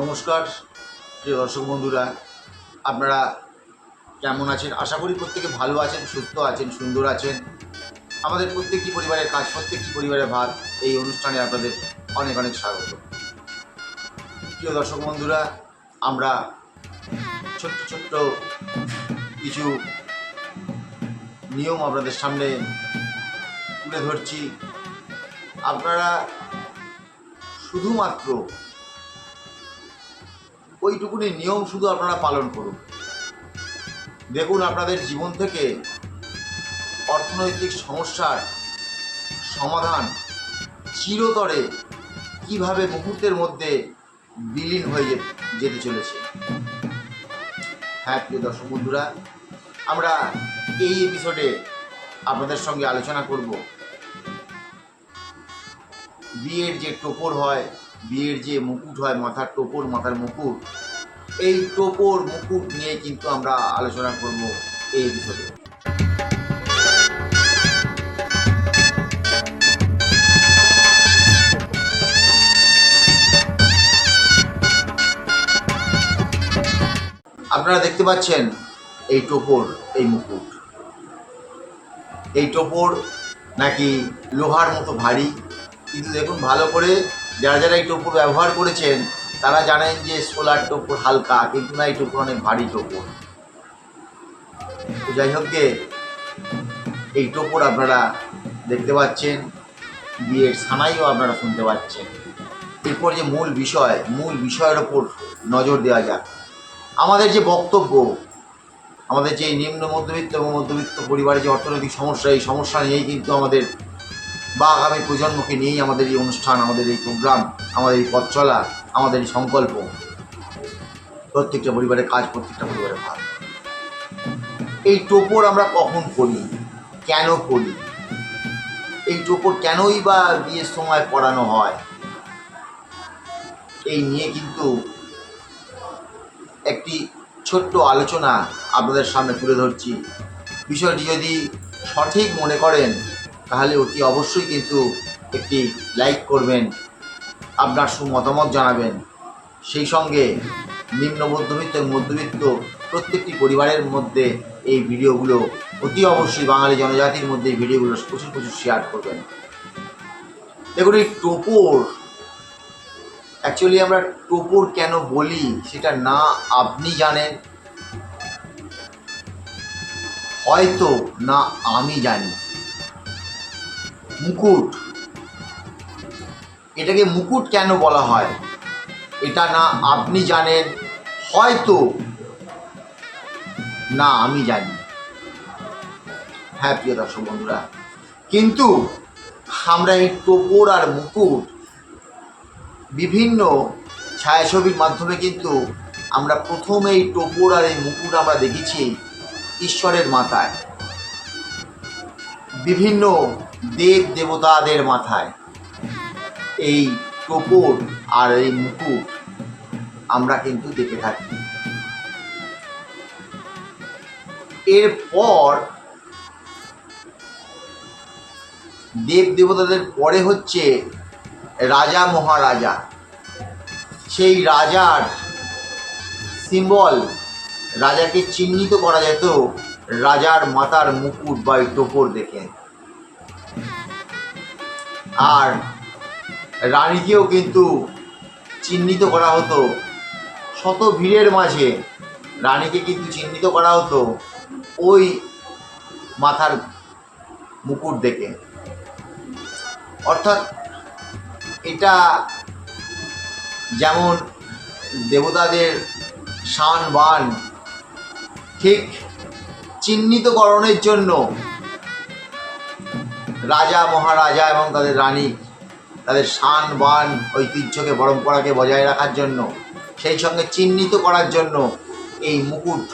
নমস্কার, প্রিয় দর্শক বন্ধুরা। আপনারা কেমন আছেন? আশা করি প্রত্যেকে ভালো আছেন, সুস্থ আছেন, সুন্দর আছেন। আমাদের প্রত্যেকটি পরিবারের কাজ, প্রত্যেকটি পরিবারের ভাত এই অনুষ্ঠানে আপনাদের অনেক অনেক স্বাগত। প্রিয় দর্শক বন্ধুরা, আমরা ছোট্ট ছোট্ট কিছু নিয়ম আপনাদের সামনে তুলে ধরছি। আপনারা শুধুমাত্র ওইটুকুনি নিয়ম শুধু আপনারা পালন করুন। দেখুন আপনাদের জীবন থেকে অর্থনৈতিক সমস্যার সমাধান চিরতরে কীভাবে মুহূর্তের মধ্যে বিলীন হয়ে যেতে চলেছে। হ্যাঁ প্রিয় দর্শক বন্ধুরা, আমরা এই এপিসোডে আপনাদের সঙ্গে আলোচনা করব। বিয়ের যে টোপর হয় বিয়ের যে মুকুট হয়, মাথার টোপর, মাথার মুকুট, এই টোপর, মুকুট নিয়ে কিন্তু আমরা আলোচনা করব এই এপিসোডে আপনারা দেখতে পাচ্ছেন এই টোপর, এই মুকুট। এই টোপর নাকি লোহার মতো ভারী, কিন্তু দেখুন ভালো করে যারা যারা এই টোপর ব্যবহার করেছেন, তারা জানেন যে সোলার টোপর হালকা, কিন্তু না, এই টোপর অনেক ভারী টোপর। যাই হোক এই টোপর আপনারা দেখতে পাচ্ছেন বিয়ের সানাইও আপনারা শুনতে পাচ্ছেন। এরপর যে মূল বিষয়, মূল বিষয়ের ওপর নজর দেওয়া যাক। আমাদের যে বক্তব্য, আমাদের যে নিম্ন মধ্যবিত্ত এবং মধ্যবিত্ত পরিবারের যে অর্থনৈতিক সমস্যা, এই সমস্যা নিয়েই কিন্তু আমাদের বা আগামী প্রজন্মকে নিয়েই আমাদের এই অনুষ্ঠান, আমাদের এই প্রোগ্রাম, আমাদের এই পথ চলা, আমাদের এই সংকল্প। প্রত্যেকটা পরিবারের কাজ প্রত্যেকটা পরিবারের ভাগ। এই টোপর আমরা কখন করি? কেন করি? এই টোপর কেনই বা বিয়ের সময় পড়ানো হয়? এই নিয়ে কিন্তু একটি ছোট্ট আলোচনা আপনাদের সামনে তুলে ধরছি। বিষয়টি যদি সঠিক মনে করেন তাহলে অতি অবশ্যই কিন্তু একটি লাইক করবেন, আপনার সুমতামত জানাবেন। সেই সঙ্গে নিম্ন মধ্যবিত্ত এবং মধ্যবিত্ত প্রত্যেকটি পরিবারের মধ্যে এই ভিডিওগুলো অতি অবশ্যই বাঙালি জনজাতির মধ্যে এই ভিডিওগুলো প্রচুর প্রচুর শেয়ার করবেন। দেখুন এই টোপর অ্যাকচুয়ালি আমরা টোপর কেন বলি সেটা না আপনি জানেন। হয়তো না আমি জানি। মুকুট। এটাকে মুকুট কেন বলা হয়? এটা না আপনি জানেন, হয়তো। না, আমি জানি। হ্যাঁ প্রিয় দর্শক বন্ধুরা, কিন্তু আমরা এই টোপর আর মুকুট বিভিন্ন ছায়াছবির মাধ্যমে কিন্তু আমরা প্রথমে এই টোপর আর এই মুকুট আমরা দেখেছি ঈশ্বরের মাথায়। বিভিন্ন দেব দেবতাদের মাথায়। এই টোপর আর এই মুকুট আমরা কিন্তু দেখে থাকি। এরপর দেব দেবতাদের পরে হচ্ছে রাজা মহারাজা। সেই রাজার সিম্বল রাজাকে চিহ্নিত করা যেত রাজার মাতার মুকুট বা টোপর দেখে। আর রানীকেও কিন্তু চিহ্নিত করা হতো। শত ভিড়ের মাঝে রানীকে কিন্তু চিহ্নিত করা হতো ওই মাথার মুকুট দেখে। অর্থাৎ এটা যেমন দেবতাদের শান বান, ঠিক চিহ্নিতকরণের জন্য। রাজা, মহারাজা এবং তাদের রানী, তাদের শান, বান, ঐতিহ্যকে, পরম্পরাকে বজায় রাখার জন্য, সেই সঙ্গে চিহ্নিত করার জন্য এই মুকুট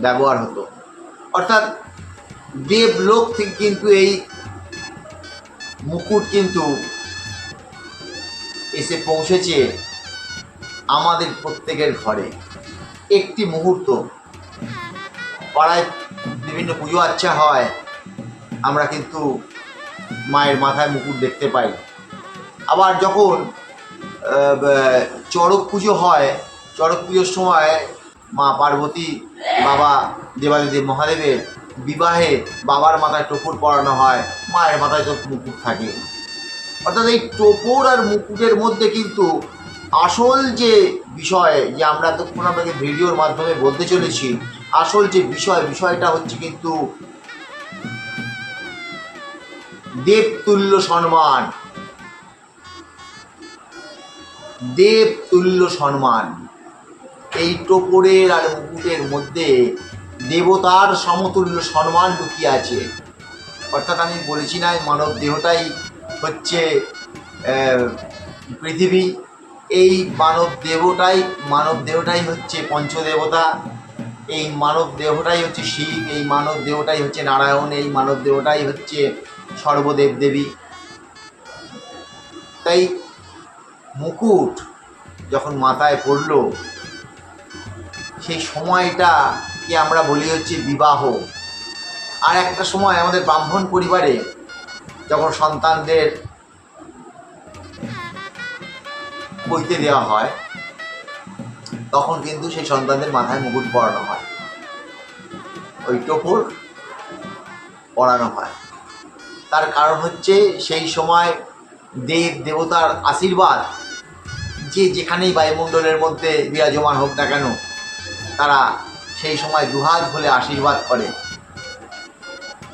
ব্যবহার হতো। অর্থাৎ দেবলোক থেকে কিন্তু এই মুকুট কিন্তু এসে পৌঁছেছে আমাদের প্রত্যেকের ঘরে। একটি মুহূর্ত পাড়ায় বিভিন্ন পুজো আচ্ছা হয়, আমরা কিন্তু মায়ের মাথায় মুকুট দেখতে পাই। আবার যখন চড়ক পুজো হয়, চড়ক পুজোর সময় মা পার্বতী, বাবা দেবাদিদেব মহাদেবের বিবাহে বাবার মাথায় টোপর পরানো হয়, মায়ের মাথায় তো মুকুট থাকে। অর্থাৎ এই টোপর আর মুকুটের মধ্যে কিন্তু আসল যে বিষয় যে আমরা এতক্ষণ আপনাকে ভিডিওর মাধ্যমে বলতে চলেছি, আসল যে বিষয়, বিষয়টা হচ্ছে কিন্তু দেবতুল্য সম্মান। দেবতুল্য সম্মান। এই টোপরের আর মুকুটের মধ্যে দেবতার সমতুল্য সম্মান লুকিয়ে আছে। অর্থাৎ আমি বলেছি না মানব দেহটাই হচ্ছে পৃথিবী। এই মানব দেহটাই মানব দেহটাই হচ্ছে পঞ্চদেবতা। এই মানব দেহটাই হচ্ছে শিব, এই মানব দেহটাই হচ্ছে নারায়ণ, এই মানব দেহটাই হচ্ছে সর্বদেব দেবী। তাই মুকুট যখন মাথায় পড়ল, সেই সময়টাকে আমরা বলি হচ্ছে বিবাহ। আর একটা সময় আমাদের ব্রাহ্মণ পরিবারে যখন সন্তানদের বইতে দেওয়া হয়। তখন কিন্তু সেই সন্তানদের মাথায় মুকুট পরানো হয়। ওই টোপর পরানো হয়। তার কারণ হচ্ছে সেই সময় দেব দেবতার আশীর্বাদ, যে যেখানেই বায়ুমণ্ডলের মধ্যে বিরাজমান হোক না কেন, তারা সেই সময় দুহাত বলে আশীর্বাদ করে।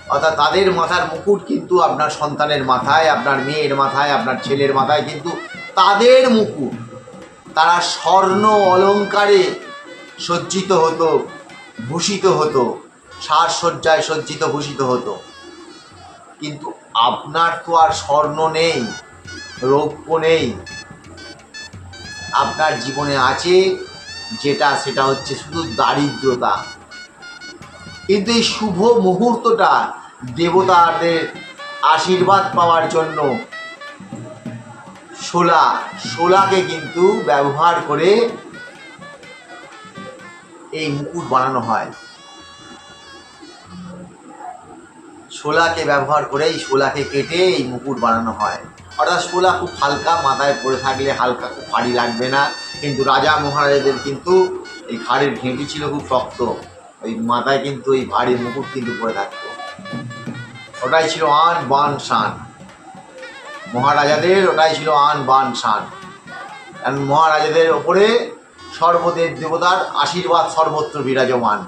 অর্থাৎ তাদের মাথার মুকুট কিন্তু আপনার সন্তানের মাথায়, আপনার মেয়ের মাথায়, আপনার ছেলের মাথায় কিন্তু তাদের মুকুট। তারা স্বর্ণ অলঙ্কারে সজ্জিত হতো, ভূষিত হতো, সাজসজ্জায় সজ্জিত, ভূষিত হতো। কিন্তু আপনার তো আর স্বর্ণ নেই, রৌপ্য নেই। আপনার জীবনে আছে যেটা, সেটা হচ্ছে শুধু দারিদ্রতা। কিন্তু এই শুভ মুহূর্তটা দেবতাদের আশীর্বাদ পাওয়ার জন্য শোলা, শোলাকে কিন্তু ব্যবহার করে এই মুকুট বানানো হয়। শোলাকে ব্যবহার করে এই শোলাকে কেটে এই মুকুট বানানো হয়। অর্থাৎ শোলা খুব হালকা, মাথায় পড়ে থাকলে হালকা খুব ভারী লাগবে না। কিন্তু রাজা মহারাজাদের কিন্তু এই ঘাড়ের ঘেঁটি ছিল খুব শক্ত। ওই মাথায় কিন্তু এই ভারী মুকুট কিন্তু পড়ে থাকতো। ওটাই ছিল আন বান শান। মহারাজাদের ওটাই ছিল আন বান শান। কারণ মহারাজাদের ওপরে সর্বদেব দেবতার আশীর্বাদ সর্বত্র বিরাজমান।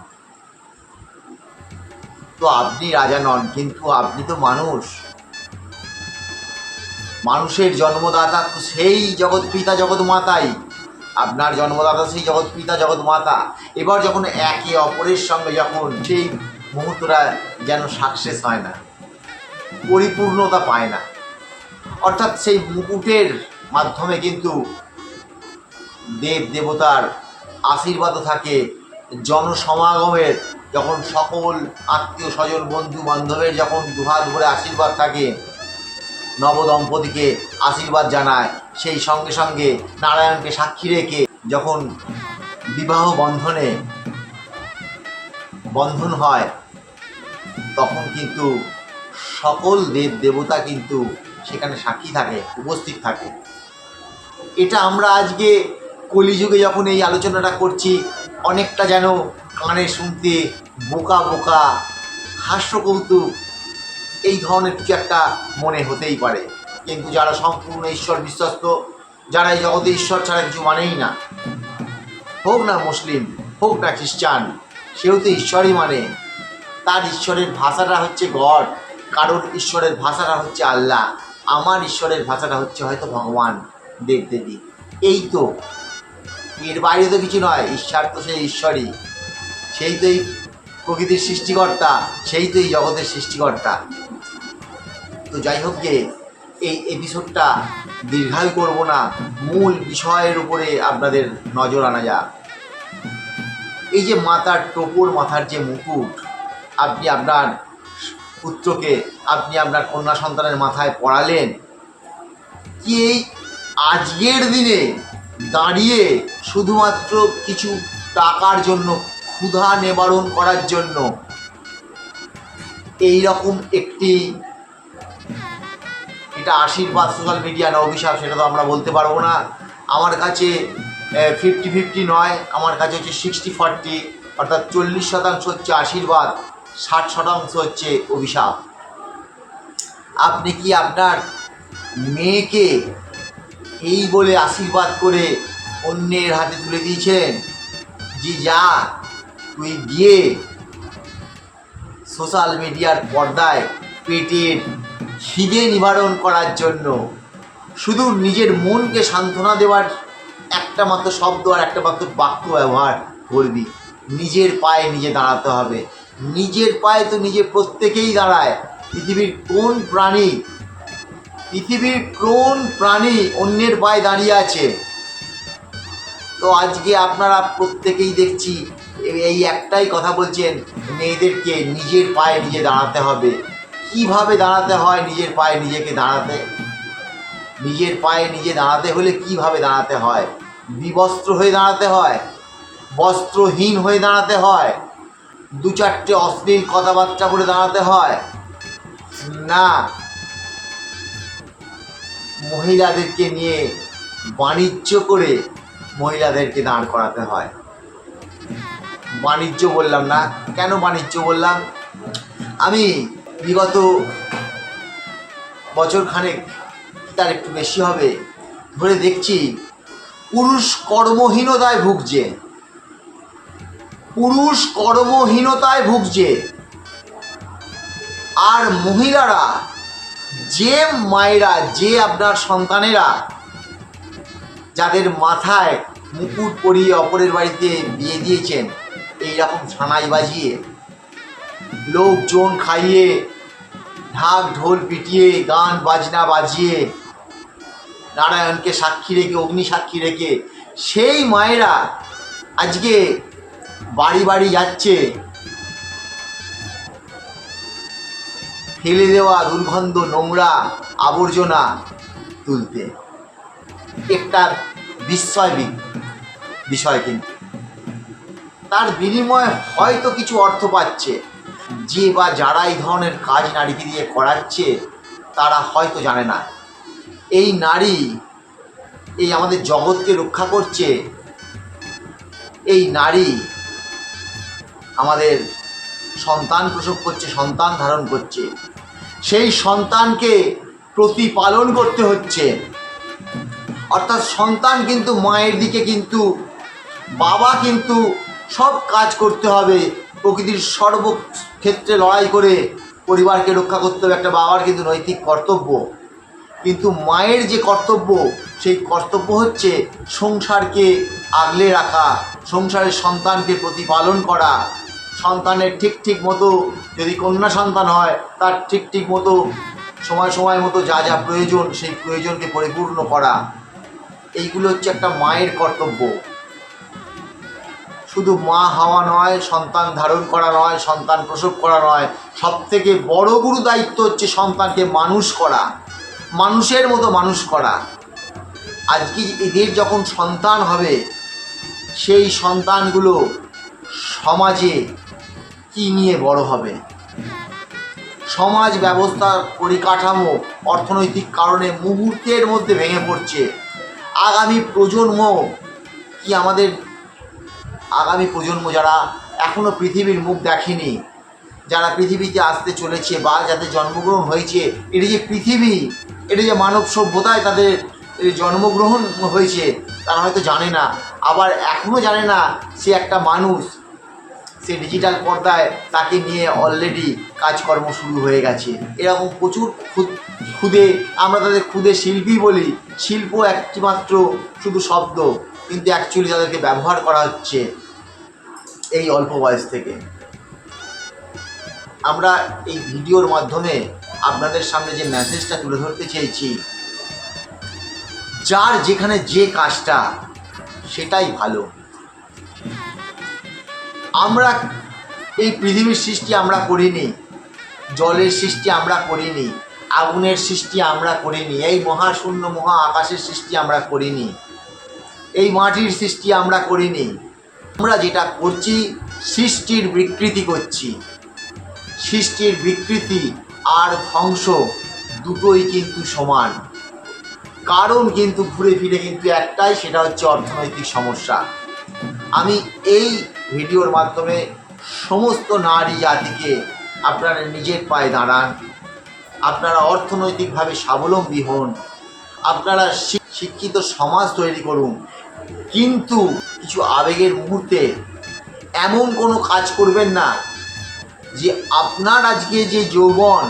তো আপনি রাজা নন, কিন্তু আপনি তো মানুষ। মানুষের জন্মদাতা তো সেই জগৎ পিতা, জগৎ মাতাই। আপনার জন্মদাতা সেই জগৎ পিতা, জগৎ মাতা। এবার যখন একে অপরের সঙ্গে যখন সেই মুহূর্তটা যেন সাকসেস হয় না, পরিপূর্ণতা পায় না অর্থাৎ সেই মুকুটের মাধ্যমে কিন্তু দেব দেবতার আশীর্বাদও থাকে জনসমাগমের, যখন সকল আত্মীয় স্বজন, বন্ধু বান্ধবের যখন দুহাত ভরে আশীর্বাদ থাকে, নবদম্পতিকে আশীর্বাদ জানায়, সেই সঙ্গে সঙ্গে নারায়ণকে সাক্ষী রেখে যখন বিবাহ বন্ধনে বন্ধন হয়, তখন কিন্তু সকল দেব দেবতা কিন্তু সেখানে সাক্ষী থাকে, উপস্থিত থাকে। এটা আমরা আজকে কলিযুগে যখন এই আলোচনাটা করছি, অনেকটা যেন কানে শুনতে বোকা বোকা হাস্য কৌতুক এই ধরনের কিছু একটা মনে হতেই পারে। কিন্তু যারা সম্পূর্ণ ঈশ্বর বিশ্বস্ত, যারা এই জগতে ঈশ্বর ছাড়া কিছু মানেই না, হোক না মুসলিম, হোক না খ্রিস্টান, সেও তো ঈশ্বরই মানে। তার ঈশ্বরের ভাষাটা হচ্ছে গড কারোর ঈশ্বরের ভাষাটা হচ্ছে আল্লাহ। আমার ঈশ্বরের ভাষাটা হচ্ছে হয়তো ভগবান দেবদেবী এই তো। এর বাইরে তো কিছু নয়, ঈশ্বর তো সেই ঈশ্বরই। সেই তো এই প্রকৃতির সৃষ্টিকর্তা, সেই তো এই জগতের সৃষ্টিকর্তা। তো যাই হোক যে, এই এপিসোডটা দীর্ঘায়ু করব না, মূল বিষয়ের উপরে আপনাদের নজর আনা যাক। এই যে মাথার টোপর, মাথার যে মুকুট, আপনি আপনার পুত্রকে আপনি আপনার কন্যা সন্তানের মাথায় পড়ালেন, কি এই আজকের দিনে দাঁড়িয়ে শুধুমাত্র কিছু টাকার জন্য, ক্ষুধা নিবারণ করার জন্য এই রকম একটি এটা আশীর্বাদ সোশ্যাল মিডিয়া না, অভিশাপ সেটা তো আমরা বলতে পারব না। আমার কাছে ফিফটি ফিফটি নয়, আমার কাছে হচ্ছে সিক্সটি ফর্টি অর্থাৎ চল্লিশ শতাংশ হচ্ছে আশীর্বাদ। ষাট শতাংশ হচ্ছে অভিশাপ। আপনি কি আপনার মেয়েকে এই বলে আশীর্বাদ করে অন্যের হাতে তুলে দিয়েছেন? যে যা, তুই গিয়ে সোশ্যাল মিডিয়ার পর্দায় পেটের খিদে নিবারণ করার জন্য শুধু নিজের মনকে সান্ত্বনা দেওয়ার একটা মাত্র শব্দ আর একটা মাত্র বাক্য ব্যবহার করবি নিজের পায়ে নিজে দাঁড়াতে হবে। নিজের পায়ে তো নিজে প্রত্যেকেই দাঁড়ায়। পৃথিবীর কোন প্রাণী, পৃথিবীর কোন প্রাণী অন্যের পায়ে দাঁড়িয়ে আছে? তো আজকে আপনারা প্রত্যেকেই দেখছি, এই একটাই কথা বলছেন, মেয়েদেরকে নিজের পায়ে নিজে দাঁড়াতে হবে। কীভাবে দাঁড়াতে হয় নিজের পায়ে নিজেকে দাঁড়াতে? নিজের পায়ে নিজে দাঁড়াতে হলে কীভাবে দাঁড়াতে হয়? বিবস্ত্র হয়ে দাঁড়াতে হয়? বস্ত্রহীন হয়ে দাঁড়াতে হয়? দু চারটে অশ্লীল কথাবার্তা বলে দাঁড়াতে হয়। না। মহিলাদেরকে নিয়ে বাণিজ্য করে মহিলাদেরকে দাঁড় করাতে হয়। বাণিজ্য বললাম না। কেন বাণিজ্য বললাম? আমি বিগত বছর খানেক তার একটু বেশি হবে, ধরে দেখছি পুরুষ কর্মহীনতায় ভুগছে। পুরুষ কর্মহীনতায় ভুগছে। আর মহিলারা, যে মায়েরা, যে আপনার সন্তানেরা, যাদের মাথায় মুকুট পরিয়ে অপরের বাড়িতে বিয়ে দিয়েছেন, এইরকম ছানাই বাজিয়ে, লোকজন খাইয়ে, ঢাক ঢোল পিটিয়ে, গান বাজনা বাজিয়ে, নারায়ণকে সাক্ষী রেখে, অগ্নি সাক্ষী রেখে, সেই মায়েরা আজকে বাড়ি বাড়ি যাচ্ছে। ফেলে দেওয়া দুর্গন্ধ, নোংরা আবর্জনা তুলতে। একটা বিস্ময় বিষয় কিন্তু। তার বিনিময়ে হয়তো কিছু অর্থ পাচ্ছে। যে বা যারা এই ধরনের কাজ নারীকে দিয়ে করাচ্ছে, তারা হয়তো জানে না। এই নারী, এই আমাদের জগৎকে রক্ষা করছে। এই নারী আমাদের সন্তান প্রসব করছে, সন্তান ধারণ করছে। সেই সন্তানকে প্রতিপালন করতে হচ্ছে। অর্থাৎ সন্তান কিন্তু মায়ের দিকে কিন্তু, বাবা কিন্তু সব কাজ করতে হবে। প্রকৃতির সর্বক্ষেত্রে লড়াই করে পরিবারকে রক্ষা করতে হবে। একটা বাবার কিন্তু নৈতিক কর্তব্য। কিন্তু মায়ের যে কর্তব্য, সেই কর্তব্য হচ্ছে সংসারকে আগলে রাখা, সংসারের সন্তানকে প্রতিপালন করা। সন্তানের ঠিক ঠিক মতো যদি কন্যা সন্তান হয়, তার ঠিক ঠিক মতো সময় সময় মতো যা যা প্রয়োজন সেই প্রয়োজনকে পরিপূর্ণ করা। এইগুলো হচ্ছে একটা মায়ের কর্তব্য। শুধু মা হওয়া নয়, সন্তান ধারণ করা নয়, সন্তান প্রসব করা নয় সব থেকে বড় গুরু দায়িত্ব হচ্ছে সন্তানকে মানুষ করা, মানুষের মতো মানুষ করা। আজকে এদের যখন সন্তান হবে, সেই সন্তানগুলো সমাজে কি নিয়ে বড় হবে? সমাজ ব্যবস্থার পরিকাঠামো অর্থনৈতিক কারণে মুহূর্তের মধ্যে ভেঙে পড়ছে। আগামী প্রজন্ম কি আমাদের আগামী প্রজন্ম যারা এখনও পৃথিবীর মুখ দেখেনি, যারা পৃথিবীতে আসতে চলেছে বা যাদের জন্মগ্রহণ হয়েছে, এটা যে পৃথিবী, এটা যে মানব সভ্যতায় তাদের জন্মগ্রহণ হয়েছে, তারা হয়তো জানে না। আবার এখনও জানে না সে একটা মানুষ সে ডিজিটাল পর্দায় তাকে নিয়ে অলরেডি কাজকর্ম শুরু হয়ে গেছে। এরকম প্রচুর ক্ষুদে আমরা তাদের ক্ষুদে শিল্পী বলি। শিল্প একটিমাত্র শুধু শব্দ, কিন্তু অ্যাকচুয়ালি তাদেরকে ব্যবহার করা হচ্ছে এই অল্প বয়স থেকে। আমরা এই ভিডিওর মাধ্যমে আপনাদের সামনে যে মেসেজটা তুলে ধরতে চেয়েছি, যার যেখানে যে কাজটা, সেটাই ভালো। আমরা এই পৃথিবীর সৃষ্টি আমরা করিনি, জলের সৃষ্টি আমরা করিনি, আগুনের সৃষ্টি আমরা করিনি, এই মহাশূন্য মহা আকাশের সৃষ্টি আমরা করিনি, এই মাটির সৃষ্টি আমরা করিনি। আমরা যেটা করছি, সৃষ্টির বিকৃতি করছি। সৃষ্টির বিকৃতি আর ধ্বংস দুটোই কিন্তু সমান। কারণ কিন্তু ঘুরে ফিরে কিন্তু একটাই, সেটা হচ্ছে অর্থনৈতিক সমস্যা। আমি এই ভিডিওর মাধ্যমে সমস্ত নারী জাতিকে আপনারা নিজের পায়ে দাঁড়ান, আপনারা অর্থনৈতিকভাবে স্বাবলম্বী হন, আপনারা শিক্ষিত সমাজ তৈরি করুন। কিন্তু কিছু আবেগের মুহূর্তে এমন কোনো কাজ করবেন না যে আপনার আজকে যে যৌবন,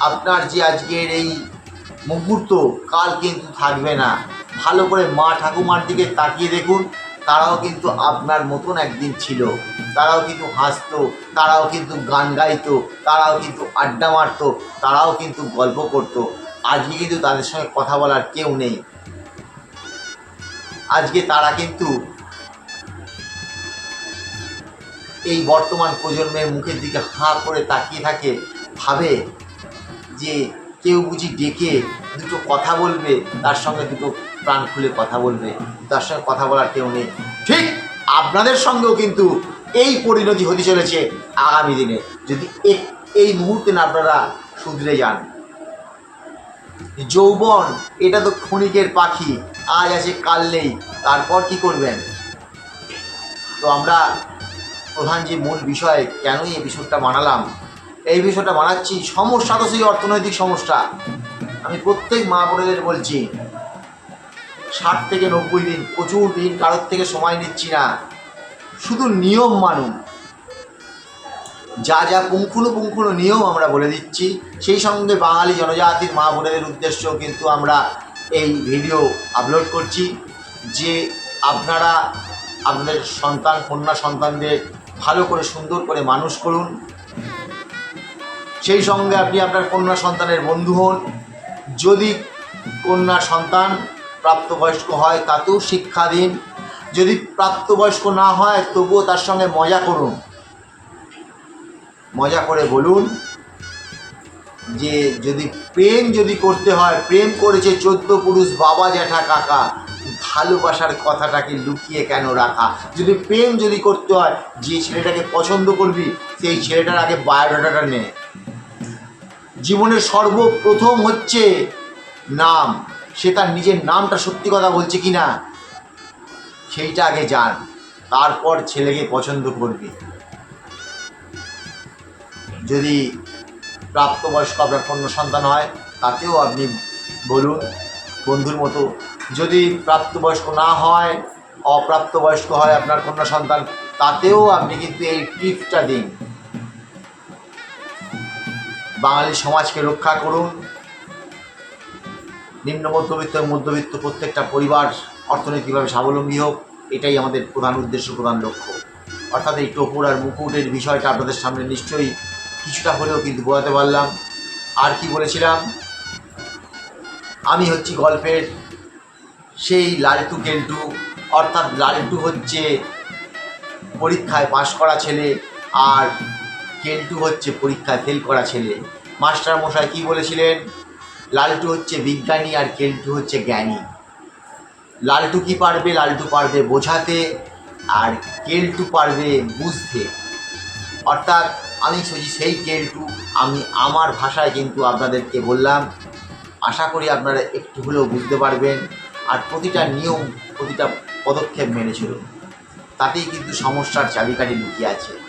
আপনার যে আজকের এই মুহূর্ত কাল কিন্তু থাকবে না। ভালো করে মা ঠাকুমার দিকে তাকিয়ে দেখুন। তারাও কিন্তু আপনার মতন একদিন ছিল। তারাও কিন্তু হাসতো, তারাও কিন্তু গান গাইতো, তারাও কিন্তু আড্ডা মারতো, তারাও কিন্তু গল্প করতো। আজকে কিন্তু তাদের সঙ্গে কথা বলার কেউ নেই। আজকে তারা কিন্তু এই বর্তমান প্রজন্মের মুখের দিকে হাঁ করে তাকিয়ে থাকে, ভাবে যে কেউ বুঝি ডেকে দুটো কথা বলবে, তার সঙ্গে দুটো প্রাণ খুলে কথা বলবে, তার সঙ্গে কথা বলার কেউ নেই। ঠিক আপনাদের সঙ্গেও কিন্তু এই পরিণতি হতে চলেছে আগামী দিনে। যদি এই মুহূর্তে না আপনারা শুধরে যান। যৌবন, এটা তো ক্ষণিকের পাখি, আজ আছে, কাল নেই, তারপর কি করবেন? তো আমরা প্রধান যে মূল বিষয়, কেনই এই বিষয়টা বানালাম এই বিষয়টা বানাচ্ছি সমস্যা তো সেই অর্থনৈতিক সমস্যা। আমি প্রত্যেক মা বোনেদের বলছি ষাট থেকে নব্বই দিন, প্রচুর দিন কারোর থেকে সময় নিচ্ছি না। শুধু নিয়ম মানুন। যা যা পুঙ্খানুপুঙ্খানু নিয়ম আমরা বলে দিচ্ছি, সেই সঙ্গে বাঙালি জনজাতির মা বোনেদের উদ্দেশ্য কিন্তু আমরা এই ভিডিও আপলোড করছি। যে আপনারা আপনাদের সন্তান, কন্যা সন্তানদের ভালো করে, সুন্দর করে মানুষ করুন। সেই সঙ্গে আপনি আপনার কন্যা সন্তানের বন্ধু হন। যদি কন্যা সন্তান প্রাপ্তবয়স্ক হয়, তাতেও শিক্ষা দিন। যদি প্রাপ্তবয়স্ক না হয়, তবুও তার সঙ্গে মজা করুন। মজা করে বলুন যে, যদি প্রেম যদি করতে হয়, প্রেম করেছে চোদ্দ পুরুষ বাবা, জ্যাঠা, কাকা, ভালোবাসার কথাটাকে লুকিয়ে কেন রাখা? যদি প্রেম যদি করতে হয়, যে ছেলেটাকে পছন্দ করবি, সেই ছেলেটার আগে বায়োডাটাটা নে। জীবনের সর্বপ্রথম হচ্ছে নাম। সে তার নিজের নামটা সত্যি কথা বলছে কি না, সেইটা আগে জান, তারপর ছেলেকে পছন্দ করবে। যদি প্রাপ্তবয়স্ক আপনার কন্যা সন্তান হয়, তাতেও আপনি বলুন, বন্ধুর মতো। যদি প্রাপ্তবয়স্ক না হয়, অপ্রাপ্তবয়স্ক হয় আপনার কন্যা সন্তান, তাতেও আপনি কিন্তু এই টিপসটা দিন। বাঙালি সমাজকে রক্ষা করুন নিম্ন মধ্যবিত্ত এবং মধ্যবিত্ত প্রত্যেকটা পরিবার অর্থনৈতিকভাবে স্বাবলম্বী হোক, এটাই আমাদের প্রধান উদ্দেশ্য, প্রধান লক্ষ্য। অর্থাৎ এই টোপুর আর মুকুটের বিষয়টা আপনাদের সামনে নিশ্চয়ই কিছুটা হলেও কিন্তু বোঝাতে পারলাম। আর কি বলেছিলাম? আমি হচ্ছি গল্পের সেই লালটু কেলটু, অর্থাৎ লালটু হচ্ছে পরীক্ষায় পাশ করা ছেলে আর কেলটু হচ্ছে পরীক্ষায় ফেল করা ছেলে। মাস্টার মশাই কি বলেছিলেন? লালটু হচ্ছে বিজ্ঞানী আর কেলটু হচ্ছে জ্ঞানী। লালটু কি পারবে? লালটু পারবে বোঝাতে আর কেলটু পারবে বুঝতে। অর্থাৎ আমি সোজি সেই কেলটু, আমি আমার ভাষায় কিন্তু আপনাদেরকে বললাম। আশা করি আপনারা একটু হলেও বুঝতে পারবেন। আর প্রতিটা নিয়ম, প্রতিটা পদক্ষেপ মেনে চলুন। তাতেই কিন্তু সমস্যার চাবিকাঠি লুকিয়ে আছে।